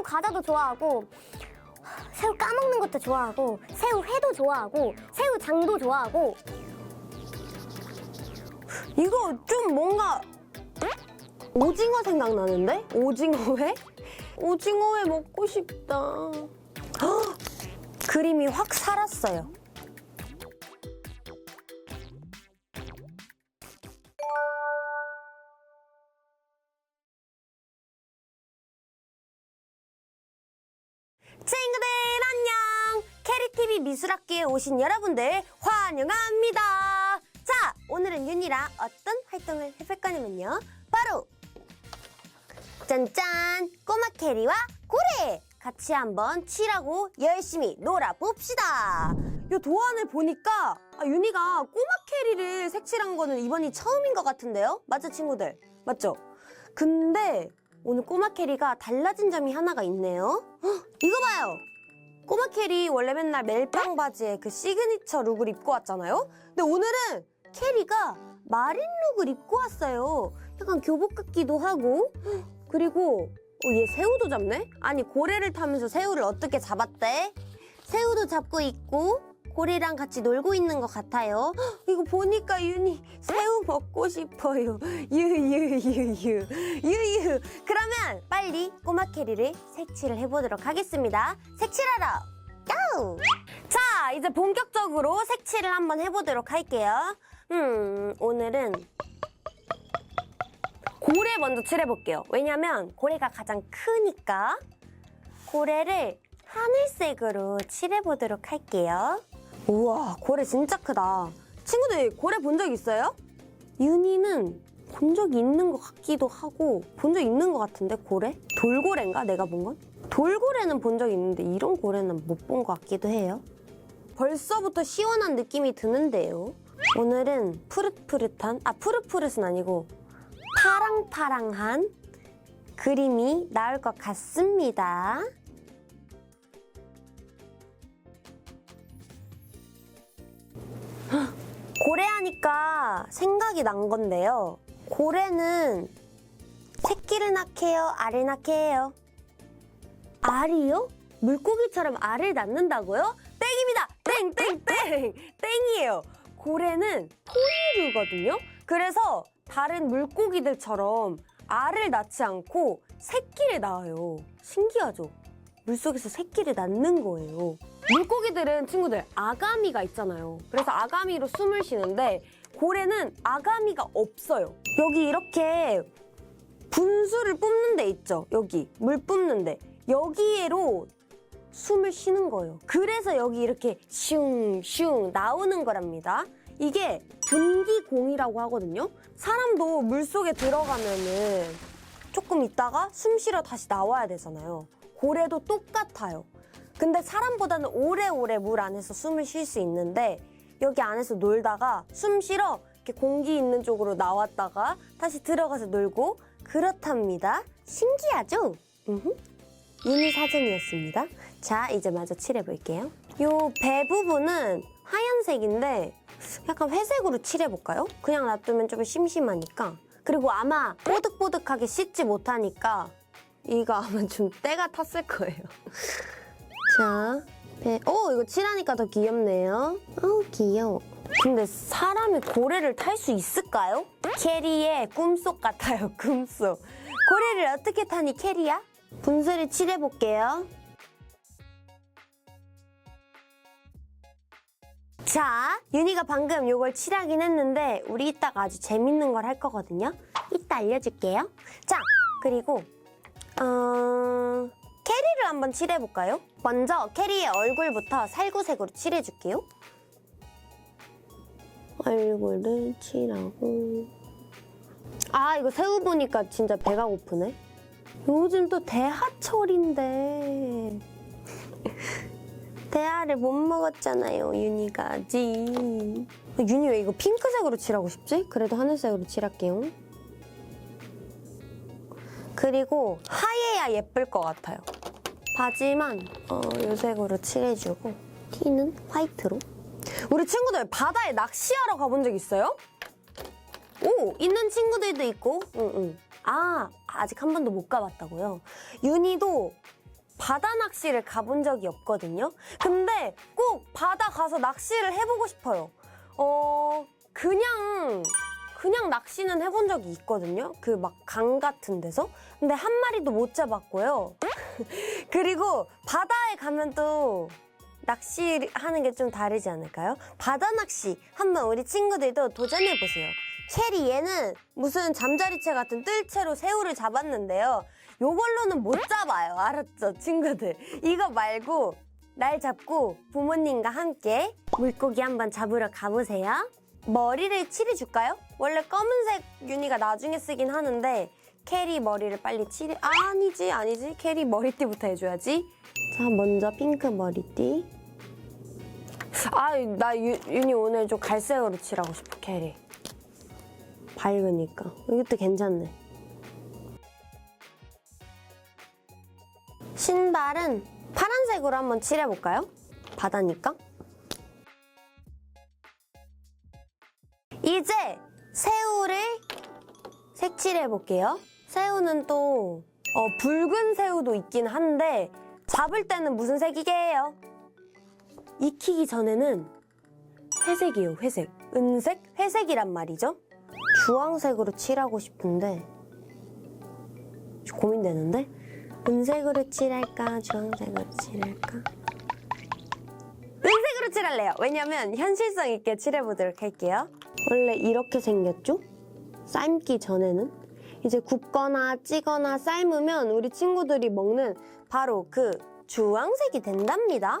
새우 과자도 좋아하고 새우 까먹는 것도 좋아하고 새우 회도 좋아하고 새우 장도 좋아하고 이거 좀 뭔가 오징어 생각나는데? 오징어 회? 오징어 회 먹고 싶다. 헉! 그림이 확 살았어요. 미술학교에 오신 여러분들 환영합니다. 자, 오늘은 윤이랑 어떤 활동을 해볼 거냐면요. 바로 짠짠! 꼬마 캐리와 고래! 같이 한번 칠하고 열심히 놀아봅시다. 요 도안을 보니까 아, 윤이가 꼬마 캐리를 색칠한 거는 이번이 처음인 것 같은데요? 맞죠, 친구들? 맞죠? 근데 오늘 꼬마 캐리가 달라진 점이 하나가 있네요. 헉, 이거 봐요! 꼬마 캐리 원래 맨날 멜빵 바지에 그 시그니처 룩을 입고 왔잖아요? 근데 오늘은 캐리가 마린 룩을 입고 왔어요. 약간 교복 같기도 하고. 헉, 그리고 어, 얘 새우도 잡네? 아니 고래를 타면서 새우를 어떻게 잡았대? 새우도 잡고 있고 고래랑 같이 놀고 있는 것 같아요. 헉, 이거 보니까 윤이 새우 먹고 싶어요. 유유유유 유유. 그러면 빨리 꼬마 캐리를 색칠을 해보도록 하겠습니다. 색칠하러 고! 자 이제 본격적으로 색칠을 한번 해보도록 할게요. 음 오늘은 고래 먼저 칠해볼게요. 왜냐면 고래가 가장 크니까 고래를 하늘색으로 칠해보도록 할게요. 우와, 고래 진짜 크다. 친구들, 고래 본 적 있어요? 윤희는 본적 있는 것 같기도 하고 본 적 있는 것 같은데 고래? 돌고래인가 내가 본 건? 돌고래는 본 적 있는데 이런 고래는 못 본 것 같기도 해요. 벌써부터 시원한 느낌이 드는데요. 오늘은 푸릇푸릇한 아 푸릇푸릇은 아니고 파랑파랑한 그림이 나올 것 같습니다. 고래 하니까 생각이 난 건데요. 고래는 새끼를 낳게요, 알을 낳게요. 알이요? 물고기처럼 알을 낳는다고요? 땡입니다. 땡, 땡, 땡. 땡이에요. 고래는 포유류거든요. 그래서 다른 물고기들처럼 알을 낳지 않고 새끼를 낳아요. 신기하죠? 물속에서 새끼를 낳는 거예요. 물고기들은 친구들 아가미가 있잖아요. 그래서 아가미로 숨을 쉬는데 고래는 아가미가 없어요. 여기 이렇게 분수를 뿜는 데 있죠. 여기 물 뿜는 데 여기에로 숨을 쉬는 거예요. 그래서 여기 이렇게 슝슝 나오는 거랍니다. 이게 분기공이라고 하거든요. 사람도 물 속에 들어가면은 조금 있다가 숨 쉬러 다시 나와야 되잖아요. 고래도 똑같아요. 근데 사람보다는 오래오래 물 안에서 숨을 쉴 수 있는데 여기 안에서 놀다가 숨 쉬러 이렇게 공기 있는 쪽으로 나왔다가 다시 들어가서 놀고 그렇답니다. 신기하죠? 음흠. 유니 사진이었습니다. 자, 이제 마저 칠해 볼게요. 요 배 부분은 하얀색인데 약간 회색으로 칠해볼까요? 그냥 놔두면 좀 심심하니까. 그리고 아마 뽀득뽀득하게 씻지 못하니까 이거 아마 좀 때가 탔을 거예요. 자, 배. 오, 이거 칠하니까 더 귀엽네요. 어우, 귀여워. 근데 사람이 고래를 탈 수 있을까요? 캐리의 꿈속 같아요, 꿈속. 고래를 어떻게 타니, 캐리야? 분수를 칠해볼게요. 자, 윤희가 방금 이걸 칠하긴 했는데 우리 이따가 아주 재밌는 걸 할 거거든요. 이따 알려줄게요. 자, 그리고 어... 캐리를 한번 칠해볼까요? 먼저 캐리의 얼굴부터 살구색으로 칠해줄게요. 얼굴을 칠하고 아 이거 새우 보니까 진짜 배가 고프네. 요즘 또 대하철인데 대하를 못 먹었잖아요 윤희가 아직 윤희 왜 이거 핑크색으로 칠하고 싶지? 그래도 하늘색으로 칠할게요 그리고 하얘야 예쁠 것 같아요 바지만 어, 요 색으로 칠해주고 티는 화이트로 우리 친구들 바다에 낚시하러 가본 적 있어요? 오 있는 친구들도 있고 응, 응. 아 아직 한 번도 못 가봤다고요 윤희도 바다 낚시를 가본 적이 없거든요. 근데 꼭 바다 가서 낚시를 해보고 싶어요. 어, 그냥, 그냥 낚시는 해본 적이 있거든요. 그 막 강 같은 데서. 근데 한 마리도 못 잡았고요. 그리고 바다에 가면 또 낚시하는 게 좀 다르지 않을까요? 바다 낚시 한번 우리 친구들도 도전해 보세요. 캐리 얘는 무슨 잠자리채 같은 뜰채로 새우를 잡았는데요. 요걸로는 못 잡아요. 알았죠, 친구들? 이거 말고 날 잡고 부모님과 함께 물고기 한번 잡으러 가보세요. 머리를 칠해줄까요? 원래 검은색 윤희가 나중에 쓰긴 하는데 캐리 머리를 빨리 칠해. 아니지 아니지. 캐리 머리띠부터 해줘야지. 자 먼저 핑크 머리띠. 아나 윤희 오늘 좀 갈색으로 칠하고 싶어 캐리. 밝으니까. 이것도 괜찮네. 신발은 파란색으로 한번 칠해볼까요? 바다니까? 이제 새우를 색칠해 볼게요. 새우는 또 어, 붉은 새우도 있긴 한데 잡을 때는 무슨 색이게요? 익히기 전에는 회색이에요, 회색. 은색, 회색이란 말이죠. 주황색으로 칠하고 싶은데 좀 고민되는데 은색으로 칠할까, 주황색으로 칠할까? 은색으로 칠할래요. 왜냐면 현실성 있게 칠해보도록 할게요. 원래 이렇게 생겼죠? 삶기 전에는 이제 굽거나 찌거나 삶으면 우리 친구들이 먹는 바로 그 주황색이 된답니다.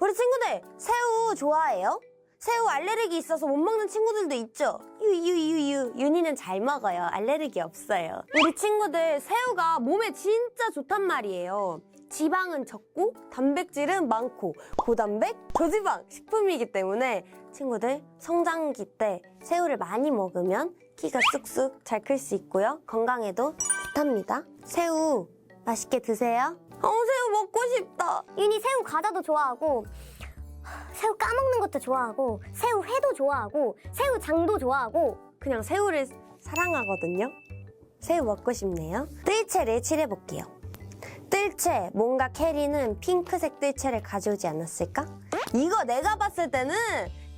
우리 친구들 새우 좋아해요? 새우 알레르기 있어서 못 먹는 친구들도 있죠? 유유유유 윤희는 잘 먹어요. 알레르기 없어요. 우리 친구들 새우가 몸에 진짜 좋단 말이에요. 지방은 적고 단백질은 많고 고단백, 저지방 식품이기 때문에 친구들 성장기 때 새우를 많이 먹으면 키가 쑥쑥 잘 클 수 있고요. 건강에도 좋답니다. 새우 맛있게 드세요. 어, 새우 먹고 싶다. 윤희 새우 과자도 좋아하고 새우 까먹는 것도 좋아하고 새우 회도 좋아하고 새우 장도 좋아하고 그냥 새우를 사랑하거든요. 새우 먹고 싶네요. 뜰채를 칠해볼게요. 뜰채, 뭔가 캐리는 핑크색 뜰채를 가져오지 않았을까? 이거 내가 봤을 때는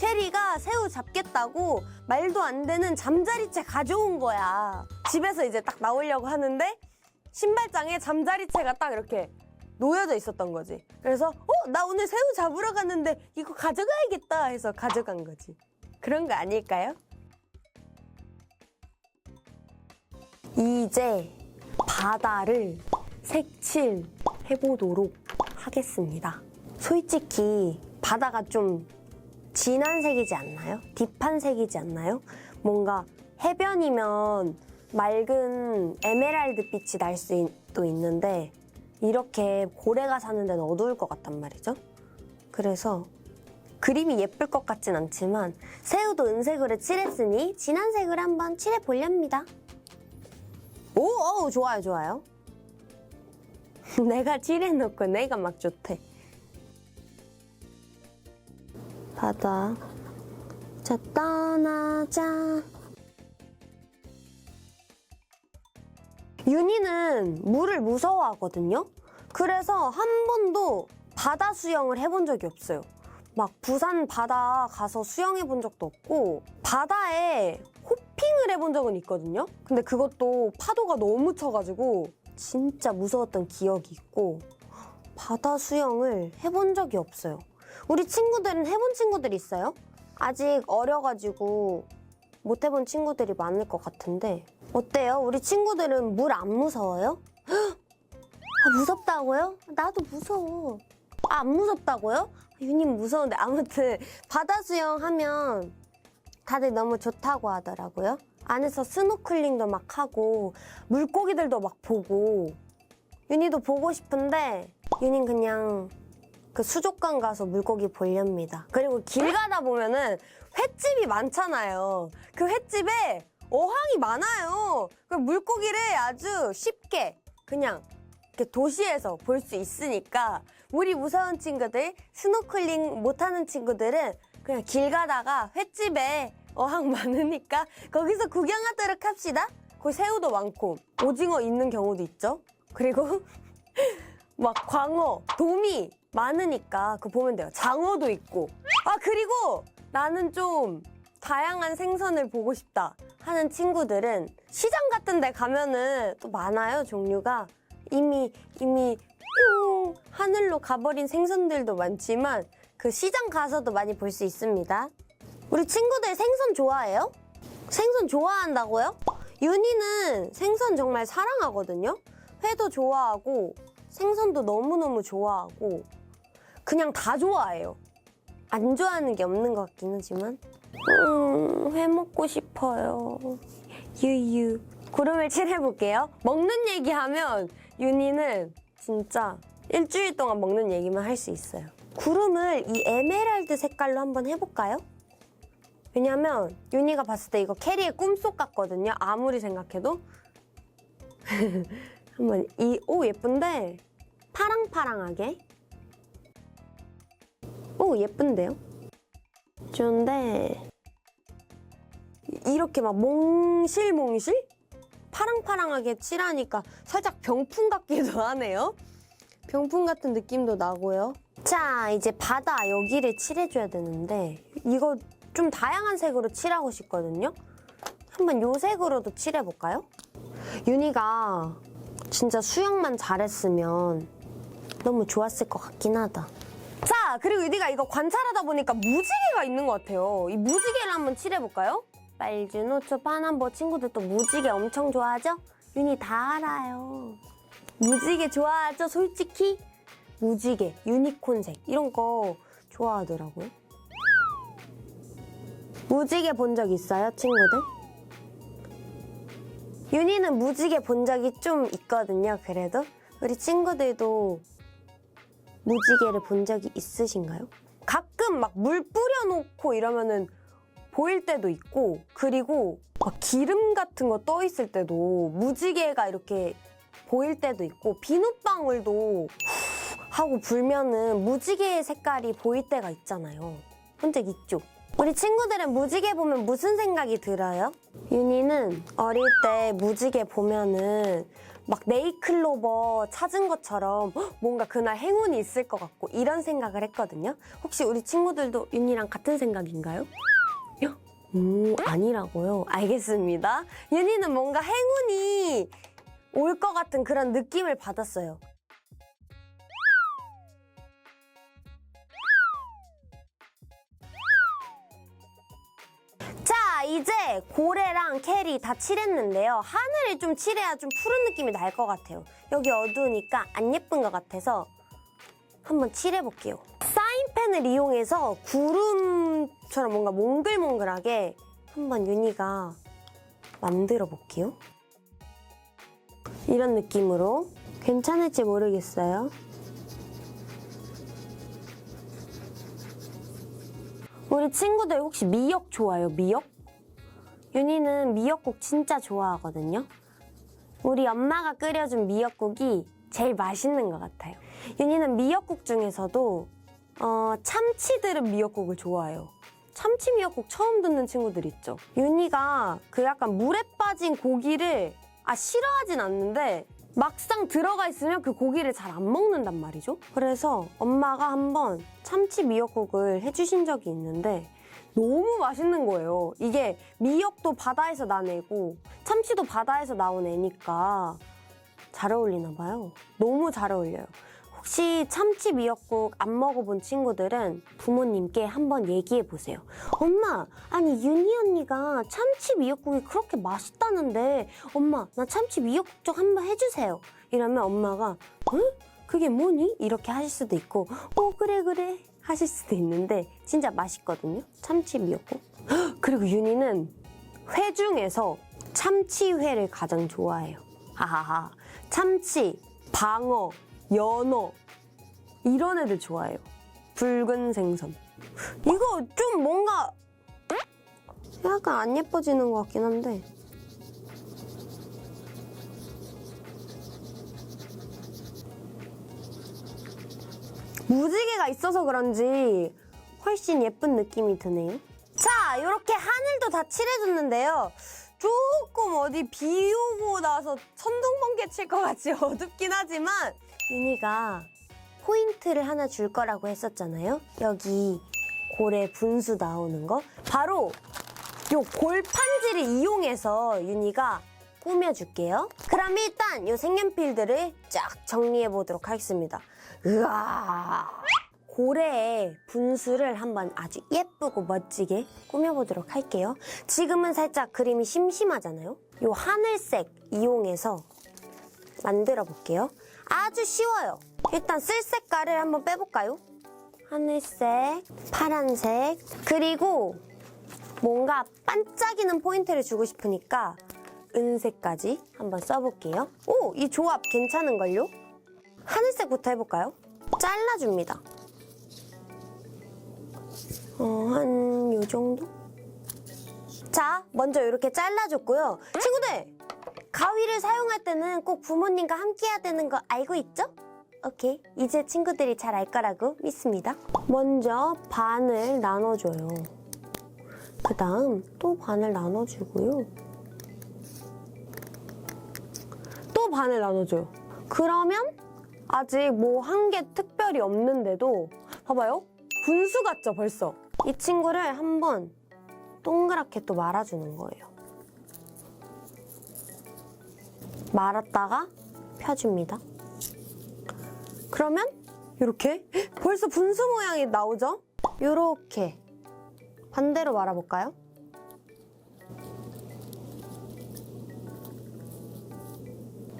캐리가 새우 잡겠다고 말도 안 되는 잠자리채 가져온 거야. 집에서 이제 딱 나오려고 하는데 신발장에 잠자리채가 딱 이렇게 놓여져 있었던 거지. 그래서 어, 나 오늘 새우 잡으러 갔는데 이거 가져가야겠다 해서 가져간 거지. 그런 거 아닐까요? 이제 바다를 색칠해 보도록 하겠습니다. 솔직히 바다가 좀 진한 색이지 않나요? 딥한 색이지 않나요? 뭔가 해변이면 맑은 에메랄드 빛이 날 수도 있는데 이렇게 고래가 사는 데는 어두울 것 같단 말이죠. 그래서 그림이 예쁠 것 같진 않지만 새우도 은색으로 칠했으니 진한 색으로 한번 칠해 보렵니다. 오, 어우, 좋아요, 좋아요. 내가 칠해놓고 내가 막 좋대. 바다. 자, 떠나자. 윤희는 물을 무서워하거든요. 그래서 한 번도 바다 수영을 해본 적이 없어요. 막 부산 바다 가서 수영해 본 적도 없고 바다에 호핑을 해본 적은 있거든요. 근데 그것도 파도가 너무 쳐가지고 진짜 무서웠던 기억이 있고 바다 수영을 해본 적이 없어요. 우리 친구들은 해본 친구들 있어요? 아직 어려가지고 못 해본 친구들이 많을 것 같은데 어때요? 우리 친구들은 물 안 무서워요? 헉! 아, 무섭다고요? 나도 무서워. 아, 안 무섭다고요? 유님 무서운데 아무튼 바다 수영하면 다들 너무 좋다고 하더라고요. 안에서 스노클링도 막 하고 물고기들도 막 보고 윤희도 보고 싶은데 윤희는 그냥 그 수족관 가서 물고기 보렵니다. 그리고 길 가다 보면은 횟집이 많잖아요. 그 횟집에 어항이 많아요. 그 물고기를 아주 쉽게 그냥 이렇게 도시에서 볼 수 있으니까 우리 무서운 친구들 스노클링 못하는 친구들은 그냥 길 가다가 횟집에 어항 많으니까 거기서 구경하도록 합시다. 거기 새우도 많고 오징어 있는 경우도 있죠. 그리고 막 광어, 도미 많으니까 그거 보면 돼요. 장어도 있고. 아, 그리고 나는 좀 다양한 생선을 보고 싶다 하는 친구들은 시장 같은 데 가면은 또 많아요, 종류가. 이미, 이미 뿅 하늘로 가버린 생선들도 많지만 그 시장 가서도 많이 볼 수 있습니다. 우리 친구들 생선 좋아해요? 생선 좋아한다고요? 윤희는 생선 정말 사랑하거든요. 회도 좋아하고 생선도 너무너무 좋아하고 그냥 다 좋아해요. 안 좋아하는 게 없는 것 같긴 하지만 음, 회 먹고 싶어요. 유유. 구름을 칠해볼게요. 먹는 얘기하면 윤희는 진짜 일주일 동안 먹는 얘기만 할 수 있어요. 구름을 이 에메랄드 색깔로 한번 해볼까요? 왜냐면 윤희가 봤을 때 이거 캐리의 꿈속 같거든요. 아무리 생각해도. 한번 이, 오, 예쁜데? 파랑파랑하게. 오, 예쁜데요? 좋은데, 이렇게 막 몽실몽실? 파랑파랑하게 칠하니까 살짝 병풍 같기도 하네요. 병풍 같은 느낌도 나고요. 자, 이제 바다 여기를 칠해줘야 되는데, 이거 좀 다양한 색으로 칠하고 싶거든요. 한번 요 색으로도 칠해볼까요? 윤희가 진짜 수영만 잘했으면 너무 좋았을 것 같긴 하다. 자, 그리고 윤희가 이거 관찰하다 보니까 무지개가 있는 것 같아요. 이 무지개를 한번 칠해볼까요? 빨주노 초 파남보 친구들 또 무지개 엄청 좋아하죠? 윤희 다 알아요. 무지개 좋아하죠, 솔직히? 무지개, 유니콘색 이런 거 좋아하더라고요. 무지개 본 적 있어요, 친구들? 윤희는 무지개 본 적이 좀 있거든요, 그래도. 우리 친구들도 무지개를 본 적이 있으신가요? 가끔 막 물 뿌려놓고 이러면은 보일 때도 있고, 그리고 막 기름 같은 거 떠 있을 때도 무지개가 이렇게 보일 때도 있고, 비눗방울도 후 하고 불면은 무지개의 색깔이 보일 때가 있잖아요. 본 적 있죠? 우리 친구들은 무지개 보면 무슨 생각이 들어요? 윤희는 어릴 때 무지개 보면은 막 네이클로버 찾은 것처럼 헉, 뭔가 그날 행운이 있을 것 같고 이런 생각을 했거든요. 혹시 우리 친구들도 윤희랑 같은 생각인가요? 요? 오, 아니라고요. 알겠습니다. 윤희는 뭔가 행운이 올 것 같은 그런 느낌을 받았어요. 이제 고래랑 캐리 다 칠했는데요. 하늘을 좀 칠해야 좀 푸른 느낌이 날 것 같아요. 여기 어두우니까 안 예쁜 것 같아서 한번 칠해볼게요. 사인펜을 이용해서 구름처럼 뭔가 몽글몽글하게 한번 윤희가 만들어 볼게요. 이런 느낌으로 괜찮을지 모르겠어요. 우리 친구들 혹시 미역 좋아요? 미역? 윤희는 미역국 진짜 좋아하거든요. 우리 엄마가 끓여준 미역국이 제일 맛있는 것 같아요. 윤희는 미역국 중에서도 어, 참치 들은 미역국을 좋아해요. 참치 미역국 처음 듣는 친구들 있죠. 윤희가 그 약간 물에 빠진 고기를 아 싫어하진 않는데 막상 들어가 있으면 그 고기를 잘 안 먹는단 말이죠. 그래서 엄마가 한번 참치 미역국을 해주신 적이 있는데 너무 맛있는 거예요. 이게 미역도 바다에서 나내고 참치도 바다에서 나온 애니까 잘 어울리나 봐요. 너무 잘 어울려요. 혹시 참치 미역국 안 먹어본 친구들은 부모님께 한번 얘기해 보세요. 엄마, 아니 윤희 언니가 참치 미역국이 그렇게 맛있다는데 엄마, 나 참치 미역국 좀 한번 해주세요. 이러면 엄마가 응? 그게 뭐니? 이렇게 하실 수도 있고 어 그래 그래 하실 수도 있는데 진짜 맛있거든요. 참치 미역국. 헉, 그리고 윤희는 회 중에서 참치회를 가장 좋아해요. 하하하. 참치, 방어, 연어 이런 애들 좋아해요. 붉은 생선. 이거 좀 뭔가 약간 안 예뻐지는 것 같긴 한데. 무지개가 있어서 그런지 훨씬 예쁜 느낌이 드네요. 자, 이렇게 하늘도 다 칠해줬는데요. 조금 어디 비 오고 나서 천둥번개 칠 것 같이 어둡긴 하지만 윤희가 포인트를 하나 줄 거라고 했었잖아요. 여기 고래 분수 나오는 거. 바로 요 골판지를 이용해서 윤희가 꾸며줄게요. 그럼 일단 요 색연필들을 쫙 정리해 보도록 하겠습니다. 으아! 고래의 분수를 한번 아주 예쁘고 멋지게 꾸며보도록 할게요. 지금은 살짝 그림이 심심하잖아요. 요 하늘색 이용해서 만들어 볼게요. 아주 쉬워요. 일단 쓸 색깔을 한번 빼볼까요? 하늘색, 파란색, 그리고 뭔가 반짝이는 포인트를 주고 싶으니까 은색까지 한번 써볼게요. 오, 이 조합 괜찮은걸요? 하늘색부터 해볼까요? 잘라줍니다. 어, 한 요 정도? 자, 먼저 이렇게 잘라줬고요. 친구들! 가위를 사용할 때는 꼭 부모님과 함께 해야 되는 거 알고 있죠? 오케이. 이제 친구들이 잘 알 거라고 믿습니다. 먼저 반을 나눠줘요. 그 다음 또 반을 나눠주고요. 반을 나눠줘요. 그러면 아직 뭐 한 게 특별히 없는데도 봐봐요. 분수 같죠, 벌써? 이 친구를 한번 동그랗게 또 말아주는 거예요. 말았다가 펴줍니다. 그러면 이렇게 벌써 분수 모양이 나오죠? 이렇게 반대로 말아볼까요?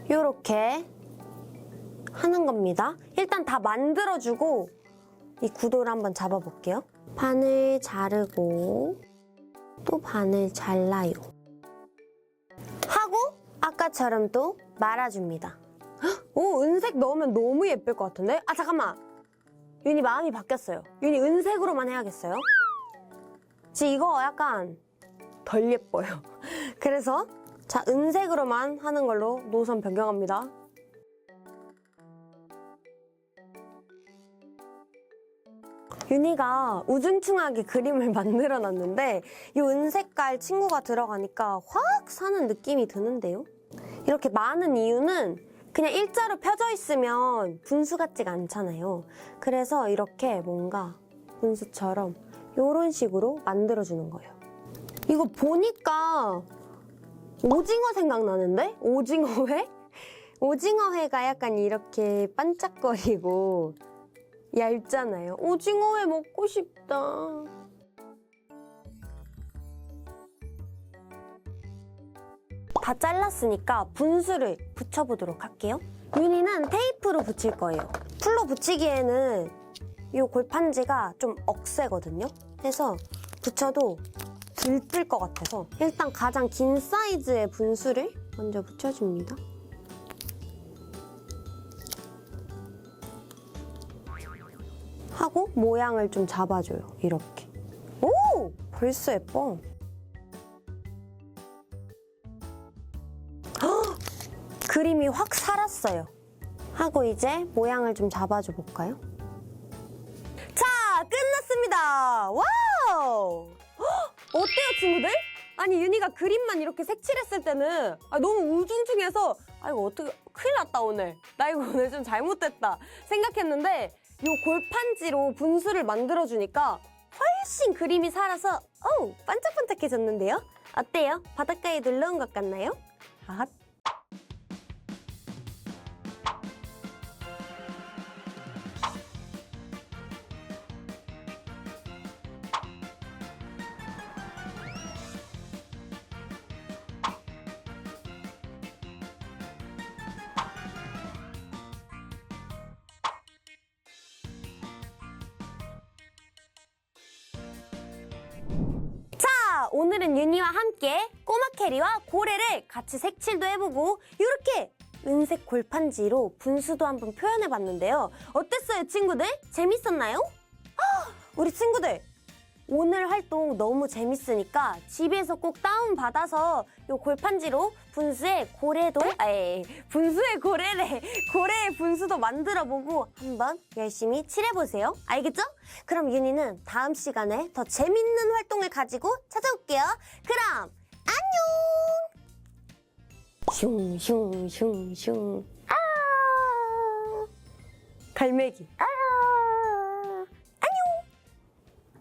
이렇게 하는 겁니다. 일단 다 만들어주고 이 구도를 한번 잡아볼게요. 반을 자르고 또 반을 잘라요. 하고 아까처럼 또 말아줍니다. 헉, 오 은색 넣으면 너무 예쁠 것 같은데? 아 잠깐만. 윤이 마음이 바뀌었어요. 윤이 은색으로만 해야겠어요. 지 이거 약간 덜 예뻐요. 그래서 자 은색으로만 하는 걸로 노선 변경합니다. 윤희가 우중충하게 그림을 만들어 놨는데 이 은색깔 친구가 들어가니까 확 사는 느낌이 드는데요? 이렇게 많은 이유는 그냥 일자로 펴져 있으면 분수 같지가 않잖아요. 그래서 이렇게 뭔가 분수처럼 이런 식으로 만들어주는 거예요. 이거 보니까 오징어 생각나는데? 오징어회? 오징어회가 약간 이렇게 반짝거리고 얇잖아요. 오징어회 먹고 싶다. 다 잘랐으니까 분수를 붙여보도록 할게요. 윤희는 테이프로 붙일 거예요. 풀로 붙이기에는 이 골판지가 좀 억세거든요. 그래서 붙여도 들뜰 것 같아서 일단 가장 긴 사이즈의 분수를 먼저 붙여줍니다. 하고 모양을 좀 잡아줘요. 이렇게. 오! 벌써 예뻐. 헉! 그림이 확 살았어요. 하고 이제 모양을 좀 잡아줘 볼까요? 자, 끝났습니다. 와우! 헉! 어때요, 친구들? 아니, 윤희가 그림만 이렇게 색칠했을 때는 아, 너무 우중충해서 아, 이거 어떻게 큰일 났다, 오늘. 나 이거 오늘 좀 잘못됐다 생각했는데 이 골판지로 분수를 만들어주니까 훨씬 그림이 살아서 어우, 반짝반짝해졌는데요? 어때요? 바닷가에 놀러 온 것 같나요? 아, 같이 색칠도 해보고 이렇게 은색 골판지로 분수도 한번 표현해봤는데요. 어땠어요, 친구들? 재밌었나요? 아, 우리 친구들! 오늘 활동 너무 재밌으니까 집에서 꼭 다운 받아서 요 골판지로 분수의 고래도, 에이, 분수의 고래래, 고래의 분수도 만들어 보고 한번 열심히 칠해 보세요. 알겠죠? 그럼 윤희는 다음 시간에 더 재밌는 활동을 가지고 찾아올게요. 그럼 안녕! 슝슝슝슝. 아! 갈매기. 아!